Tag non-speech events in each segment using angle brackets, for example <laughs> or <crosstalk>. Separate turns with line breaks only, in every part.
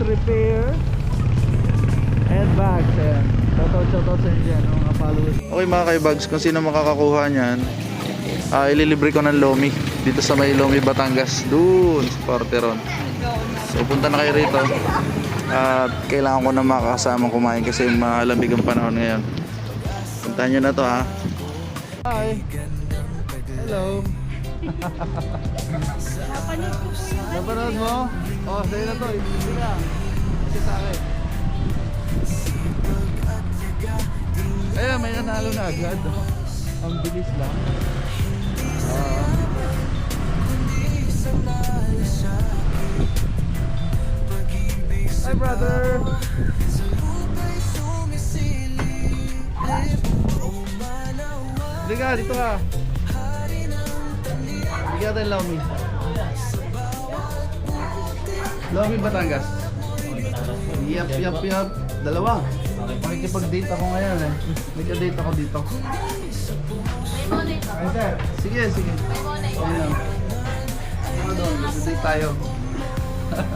Repair and Bags. Ayan. Shoutout, shoutout sa inyo dyan, mga followers. Okay mga kaibags, kung sino makakakuha niyan, ah ililibre ko ng Lomi dito sa may Lomi, Batangas. Doon, sa Porteron. So punta na kayo rito. At kailangan ko na makakasama kumain kasi malamig ang panahon ngayon. Puntahan nyo na to ha. Hi. Hello. Napanood mo? Oh, sa'yo na to. Hindi na. Kasi sa akin. Ayun, may nanalo na agad. Ang bilis lang. Ah. Hi, brother. Hindi ka, dito ka. Bigyan natin Lomi. Lomi Batangas. Yap, yap, yap. Dalawa. Makikipag-date ako ngayon eh. Nagka-date ako dito. Sige, sige. Okay lang. Ano doon? Nagka-date tayo.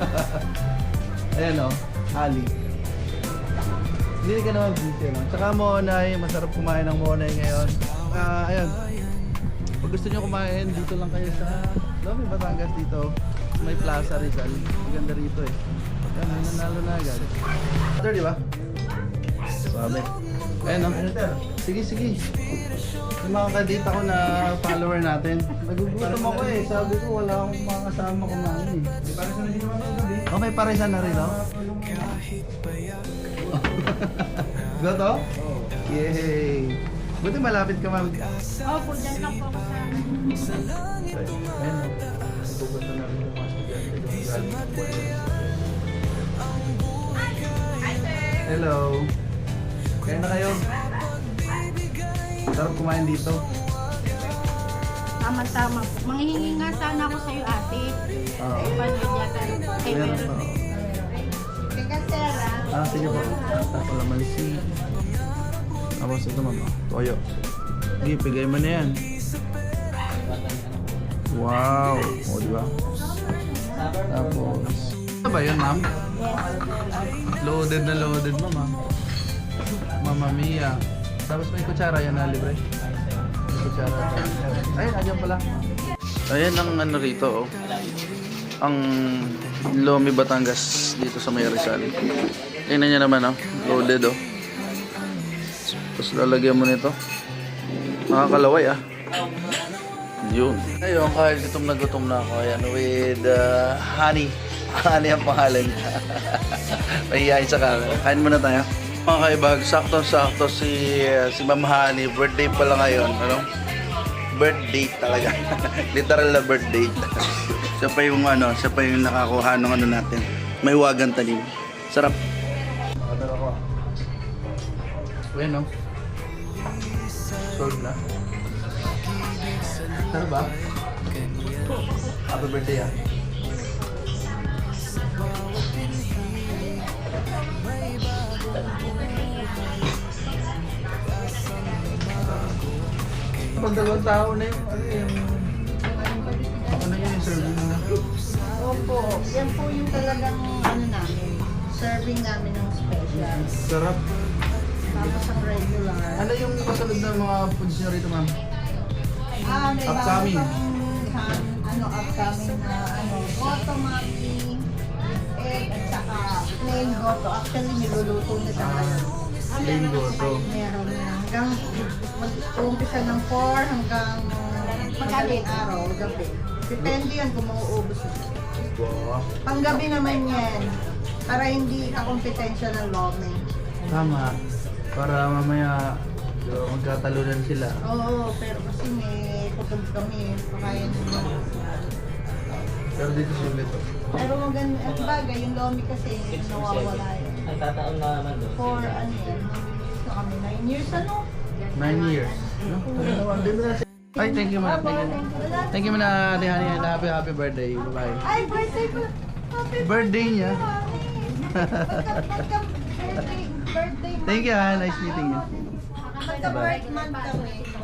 <laughs> Ayan o, Ali. Hindi ka naman busy no? Tsaka Monay, masarap kumain ng Monay ngayon. Ah, ayan. Gusto nyo kumain, dito lang kayo sa Lomi Batangas dito. May Plaza Rizal. Maganda rito eh. Ayan, may nanalo na agad. Brother, di ba? Sabi. Ayan no? Sige, sige. Yung mga kadate ako na follower natin. Nagugutom ako eh. Sabi ko wala akong mga kasama kumain eh. Okay, paresan na rin, no? <laughs> Goto? Yay! Buti malapit ka, ma'am.
Opo, dyan lang po ako sa...
Ayan, no? Pupunta na rin yung mga estudyante. Hello. Kaya na kayo? Sarap kumain dito.
Tama-tama po. Manghihingi nga sana ako sa'yo, ate.
Oo.
Ay, panyadyakan. Ay,
Meron pa.
Sir, ah.
Ah, sige po. Tapos naman si... Tapos ito mama. Toyo. Sige, pigay mo na yan. Wow! O, di ba? Tapos... Ano ba yun, ma'am? Loaded na loaded, mama. Mama Mia. Tapos may kutsara yan na libre. May kutsara. Ayun, andyan pala. Ayan ang ano rito, oh. Ang Lomi Batangas dito sa May Rizal. Tingnan niya naman, oh. Loaded, oh. Tapos lalagyan mo nito. Makakalaway, ah. Yun. Ayun, kahit gutom na gutom na ako. Ayan, with uh, honey. <laughs> Honey ang pangalan niya. <laughs> Mahihayin sa camera. Kain muna tayo. Mga kaibag, sakto-sakto si, uh, si Ma'am Honey. Birthday pala ngayon. Ano? Birthday talaga. <laughs> Literal na birthday. siya pa yung ano, siya pa yung nakakuha ng ano natin. May wagang talim. Sarap. Ayan, no? Sold na. Ano ba? Happy birthday ah. Pag dalawang tao na yung ano yung ano yun yung serving na
Opo, yan po yung talagang ano namin. Serving namin ng special.
sarap.
Tapos ang regular.
Ano yung kasunod ng mga foods nyo rito ma'am?
Ah, may
Upcoming.
kaming han- ano, upcoming na ano, goto mami, egg, at saka plain goto. Actually, niluluto na siya ngayon.
Plain goto.
Meron na hanggang mag-umpisa ng 4 hanggang madaling araw, gabi. Depende yan kung mauubos mo.
Wow.
Panggabi naman yan, para hindi kakompetensya ng loming.
Tama. Para mamaya so, magkatalunan sila.
Oo, pero kasi may pagod kami, pakayan nila.
Pero dito sulit oh.
Pero maganda, ang bagay, yung lomi kasi nawawala yun.
Ang tataon na naman doon.
For ano yan, na kami, 9 years ano?
Nine years. No? Ay, thank you man. Thank you. Thank you na Honey. Happy, happy birthday. Bye-bye.
Ay, birthday pa! Happy
Birthday niya.
Birthday, birthday
Thank you ha. Nice meeting you.
Magka-birth month kami.